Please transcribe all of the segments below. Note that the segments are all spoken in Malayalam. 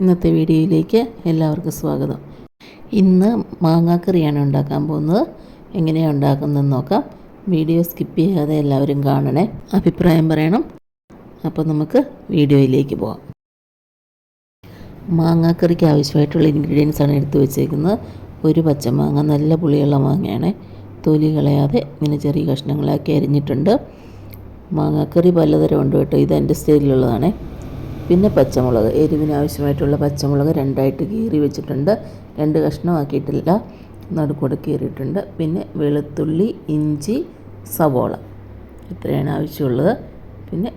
ഇന്നത്തെ വീഡിയോയിലേക്ക് എല്ലാവർക്കും സ്വാഗതം. ഇന്ന് മാങ്ങാക്കറിയാണ് ഉണ്ടാക്കാൻ പോകുന്നത്. എങ്ങനെയാണ് ഉണ്ടാക്കുന്നതെന്ന് നോക്കാം. വീഡിയോ സ്കിപ്പ് ചെയ്യാതെ എല്ലാവരും കാണണേ. അഭിപ്രായം പറയണം. അപ്പോൾ നമുക്ക് വീഡിയോയിലേക്ക് പോകാം മാങ്ങാക്കറിക്ക് ആവശ്യമായിട്ടുള്ള ഇൻഗ്രീഡിയൻസ് ആണ് എടുത്തു വെച്ചേക്കുന്നത്. ഒരു പച്ചമാങ്ങ നല്ല പുളിയുള്ള മാങ്ങയാണ്. തൊലി കളയാതെ ഇങ്ങനെ ചെറിയ കഷ്ണങ്ങളാക്കി അരിഞ്ഞിട്ടുണ്ട്. മാങ്ങാക്കറി പലതരം ഉണ്ട് കേട്ടോ. ഇത് എന്റെ സ്റ്റൈലിലുള്ളതാണ്. പിന്നെ പച്ചമുളക് എരിവിനാവശ്യമായിട്ടുള്ള പച്ചമുളക് രണ്ടായിട്ട് കീറി വെച്ചിട്ടുണ്ട്. രണ്ട് കഷ്ണമാക്കിയിട്ടില്ല. നടുക്കൂടെ കീറിയിട്ടുണ്ട്. പിന്നെ വെളുത്തുള്ളി ഇഞ്ചി സവോള ഇത്രയാണ് ആവശ്യമുള്ളത്. പിന്നെ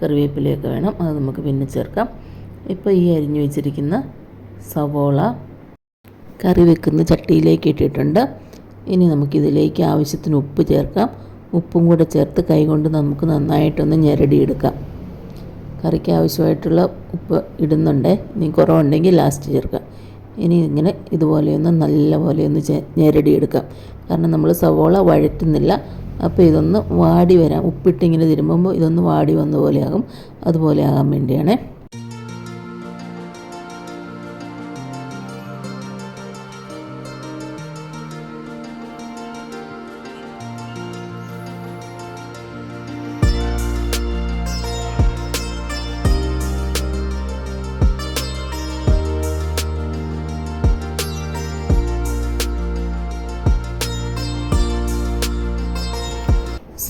കറിവേപ്പിലയൊക്കെ വേണം. അത് നമുക്ക് പിന്നെ ചേർക്കാം. ഇപ്പോൾ ഈ അരിഞ്ഞു വെച്ചിരിക്കുന്ന സവോള കറി വെക്കുന്ന ചട്ടിയിലേക്ക് ഇട്ടിട്ടുണ്ട്. ഇനി നമുക്കിതിലേക്ക് ആവശ്യത്തിന് ഉപ്പ് ചേർക്കാം. ഉപ്പും കൂടെ ചേർത്ത് കൈകൊണ്ട് നമുക്ക് നന്നായിട്ടൊന്ന് ഞെരടിയെടുക്കാം. കറിക്ക് ആവശ്യമായിട്ടുള്ള ഉപ്പ് ഇടുന്നുണ്ട്. ഇനി കുറവുണ്ടെങ്കിൽ ലാസ്റ്റ് ചേർക്കാം. ഇനി ഇങ്ങനെ ഇതുപോലെയൊന്ന് നല്ല പോലെയൊന്ന് ഞെരടിയെടുക്കാം. കാരണം നമ്മൾ സവോള വഴറ്റുന്നില്ല. അപ്പോൾ ഇതൊന്ന് വാടി വരാം. ഉപ്പിട്ടിങ്ങനെ തിരുമ്പുമ്പോൾ ഇതൊന്ന് വാടി വന്ന പോലെയാകും അതുപോലെ ആകാൻ വേണ്ടിയാണേ.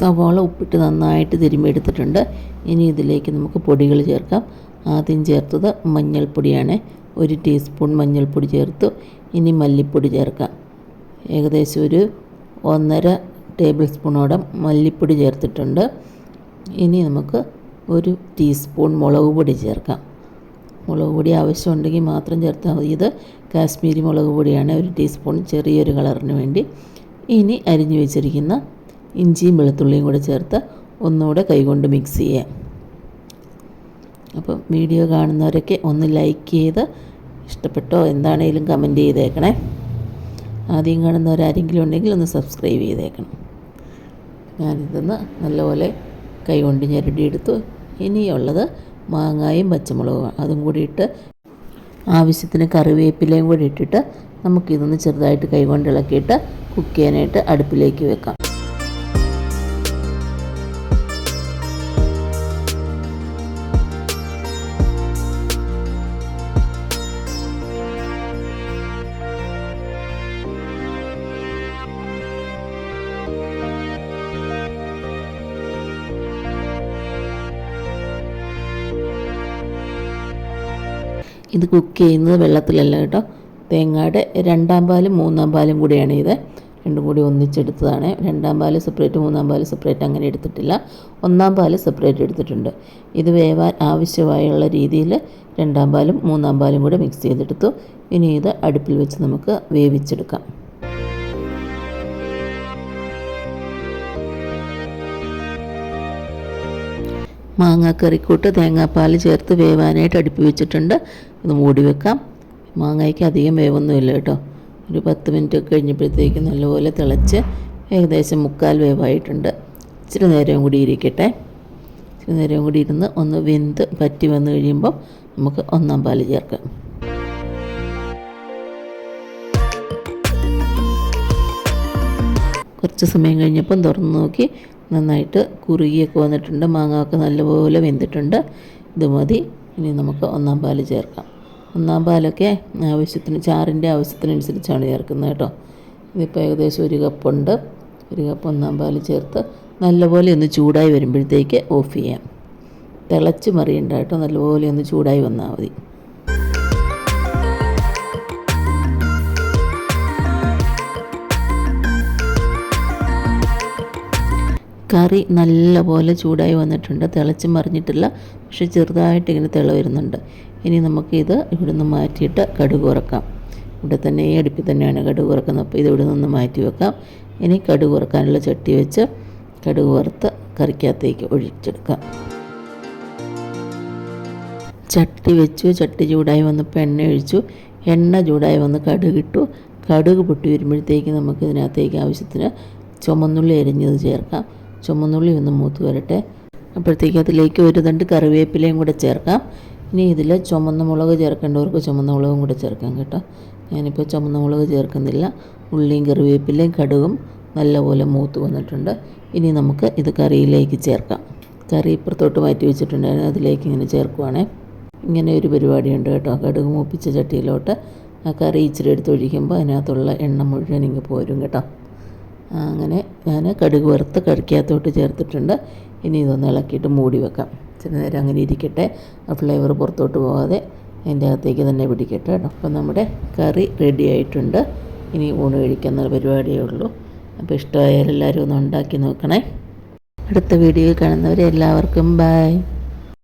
സവാള ഉപ്പിട്ട് നന്നായിട്ട് തിരുമ്മിയെടുത്തിട്ടുണ്ട്. ഇനി ഇതിലേക്ക് നമുക്ക് പൊടികൾ ചേർക്കാം. ആദ്യം ചേർത്തത് മഞ്ഞൾപ്പൊടിയാണ്. ഒരു ടീസ്പൂൺ മഞ്ഞൾപ്പൊടി ചേർത്തു. ഇനി മല്ലിപ്പൊടി ചേർക്കാം. ഏകദേശം ഒരു ഒന്നര ടേബിൾ സ്പൂണോടെ മല്ലിപ്പൊടി ചേർത്തിട്ടുണ്ട്. ഇനി നമുക്ക് ഒരു ടീസ്പൂൺ മുളക് പൊടി ചേർക്കാം. മുളക് പൊടി ആവശ്യമുണ്ടെങ്കിൽ മാത്രം ചേർത്താൽ മതി. ഇത് കാശ്മീരി മുളക് പൊടിയാണ്. ഒരു ടീസ്പൂൺ ചെറിയൊരു കളറിന് വേണ്ടി. ഇനി അരിഞ്ഞു വെച്ചിരിക്കുന്ന ഇഞ്ചിയും വെളുത്തുള്ളിയും കൂടെ ചേർത്ത് ഒന്നുകൂടെ കൈകൊണ്ട് മിക്സ് ചെയ്യാം അപ്പം വീഡിയോ കാണുന്നവരൊക്കെ ഒന്ന് ലൈക്ക് ചെയ്ത് ഇഷ്ടപ്പെട്ടോ എന്താണേലും കമന്റ് ചെയ്തേക്കണേ. ആദ്യം കാണുന്നവരാരെങ്കിലും ഉണ്ടെങ്കിൽ ഒന്ന് സബ്സ്ക്രൈബ് ചെയ്തേക്കണം. ഞാനിതൊന്ന് നല്ലപോലെ കൈകൊണ്ട് ഞെരടിയെടുത്തു. ഇനിയുള്ളത് മാങ്ങായും പച്ചമുളകും അതും കൂടി ഇട്ട് ആവശ്യത്തിന് കറിവേപ്പിലയും കൂടി ഇട്ടിട്ട് നമുക്കിതൊന്ന് ചെറുതായിട്ട് കൈകൊണ്ട് ഇളക്കിയിട്ട് കുക്ക് ചെയ്യാനായിട്ട് അടുപ്പിലേക്ക് വെക്കാം. ഇത് കുക്ക് ചെയ്യുന്നത് വെള്ളത്തിലല്ല കേട്ടോ. തേങ്ങയുടെ രണ്ടാം പാലും മൂന്നാം പാലും കൂടിയാണ് ഇത്. രണ്ടും കൂടി ഒന്നിച്ചെടുത്തതാണ്. രണ്ടാം പാൽ സെപ്പറേറ്റ് മൂന്നാം പാൽ സെപ്പറേറ്റ് അങ്ങനെ എടുത്തിട്ടില്ല. ഒന്നാം പാൽ സെപ്പറേറ്റ് എടുത്തിട്ടുണ്ട്. ഇത് വേവാൻ ആവശ്യമായുള്ള രീതിയിൽ രണ്ടാം പാലും മൂന്നാം പാലും കൂടെ മിക്സ് ചെയ്തെടുത്തു. ഇനി ഇത് അടുപ്പിൽ വെച്ച് നമുക്ക് വേവിച്ചെടുക്കാം. മാങ്ങാക്കറിക്കൂട്ട് തേങ്ങാപ്പാൽ ചേർത്ത് വേവാനായിട്ട് അടുപ്പി വെച്ചിട്ടുണ്ട്. ഇത് മൂടി വെക്കാം. മാങ്ങയ്ക്ക് അധികം വേവൊന്നുമില്ല കേട്ടോ. ഒരു പത്ത് മിനിറ്റ് ഒക്കെ കഴിഞ്ഞപ്പോഴത്തേക്ക് നല്ലപോലെ തിളച്ച് ഏകദേശം മുക്കാൽ വേവായിട്ടുണ്ട്. ഇച്ചിരി നേരം കൂടി ഇരിക്കട്ടെ. ഇച്ചിരി നേരം കൂടി ഇരുന്ന് ഒന്ന് വെന്ത് പറ്റി വന്നു കഴിയുമ്പോൾ നമുക്ക് ഒന്നാം പാൽ ചേർക്കാം. കുറച്ച് സമയം കഴിഞ്ഞപ്പം തുറന്ന് നോക്കി നന്നായിട്ട് കുറുകിയൊക്കെ വന്നിട്ടുണ്ട്. മാങ്ങയൊക്കെ നല്ലപോലെ വെന്തിട്ടുണ്ട്. ഇത് മതി. ഇനി നമുക്ക് ഒന്നാം പാൽ ചേർക്കാം. ഒന്നാം പാലൊക്കെ ആവശ്യത്തിന് ചാറിന്റെ ആവശ്യത്തിനനുസരിച്ചാണ് ചേർക്കുന്നത് കേട്ടോ. ഇതിപ്പോൾ ഏകദേശം ഒരു കപ്പുണ്ട്. ഒരു കപ്പ് ഒന്നാം പാൽ ചേർത്ത് നല്ലപോലെ ഒന്ന് ചൂടായി വരുമ്പോഴത്തേക്ക് ഓഫ് ചെയ്യാം. തിളച്ച് മറിയണ്ട കേട്ടോ. നല്ലപോലെ ഒന്ന് ചൂടായി വന്നാൽ മതി. കറി നല്ലപോലെ ചൂടായി വന്നിട്ടുണ്ട്. തിളച്ച് മറിഞ്ഞിട്ടില്ല. പക്ഷെ ചെറുതായിട്ട് ഇങ്ങനെ തിള വരുന്നുണ്ട്. ഇനി നമുക്കിത് ഇവിടുന്ന് മാറ്റിയിട്ട് കടുക് ഉറക്കാം ഇവിടെ തന്നെ ഈ അടുപ്പിൽ തന്നെയാണ് കടുക് ഉറക്കുന്നത് അപ്പോൾ ഇത് ഇവിടെ നിന്ന് മാറ്റി വെക്കാം. ഇനി കടുക് ഉറക്കാനുള്ള ചട്ടി വെച്ച് കടുക് വറുത്ത് കറിക്കകത്തേക്ക് ഒഴിച്ചെടുക്കാം. ചട്ടി വെച്ചു. ചട്ടി ചൂടായി വന്നപ്പോൾ എണ്ണ ഒഴിച്ചു. എണ്ണ ചൂടായി വന്ന് കടുക് ഇട്ടു. കടുക് പൊട്ടി വരുമ്പോഴത്തേക്ക് നമുക്ക് ഇതിനകത്തേക്ക് ആവശ്യത്തിന് ചുമന്നുള്ളി അരിഞ്ഞത് ചേർക്കാം. ചുമന്നുള്ളി ഒന്ന് മൂത്ത് വരട്ടെ. അപ്പോഴത്തേക്ക് അതിലേക്ക് ഒരു തണ്ട് കറിവേപ്പിലയും കൂടെ ചേർക്കാം. ഇനി ഇതിൽ ചുമന്ന മുളക് ചേർക്കേണ്ടവർക്ക് ചുമന്ന മുളകും കൂടെ ചേർക്കാം കേട്ടോ. ഞാനിപ്പോൾ ചുമന്ന മുളക് ചേർക്കുന്നില്ല. ഉള്ളിയും കറിവേപ്പിലയും കടുകും നല്ലപോലെ മൂത്ത് വന്നിട്ടുണ്ട്. ഇനി നമുക്ക് ഇത് കറിയിലേക്ക് ചേർക്കാം. കറി ഇപ്പുറത്തോട്ട് മാറ്റി വെച്ചിട്ടുണ്ടായിരുന്നു. അതിലേക്ക് ഇങ്ങനെ ചേർക്കുവാണേ. ഇങ്ങനെ ഒരു പരിപാടിയുണ്ട് കേട്ടോ. കടുക് മൂപ്പിച്ച ചട്ടിയിലോട്ട് ആ കറി ഇച്ചിരി എടുത്ത് ഒഴിക്കുമ്പോൾ അതിനകത്തുള്ള എണ്ണ മുഴുവൻ ഇങ്ങ് പോരും കേട്ടോ. അങ്ങനെ ഞാൻ കടുക് വറുത്ത് കറിക്കകത്തോട്ട് ചേർത്തിട്ടുണ്ട്. ഇനി ഇതൊന്ന് ഇളക്കിയിട്ട് മൂടി വെക്കാം. ചെറിയ നേരം അങ്ങനെ ഇരിക്കട്ടെ. ഫ്ലേവർ പുറത്തോട്ട് പോകാതെ അതിന്റെ അകത്തേക്ക് തന്നെ പിടിക്കട്ടെ കേട്ടോ. അപ്പം നമ്മുടെ കറി റെഡി ആയിട്ടുണ്ട്. ഇനി ഊണ് കഴിക്കുന്ന പരിപാടിയേ ഉള്ളൂ. അപ്പോൾ ഇഷ്ടമായാൽ എല്ലാവരും ഒന്ന് ഉണ്ടാക്കി നോക്കണേ. അടുത്ത വീഡിയോയിൽ കാണുന്നവരെ എല്ലാവർക്കും ബൈ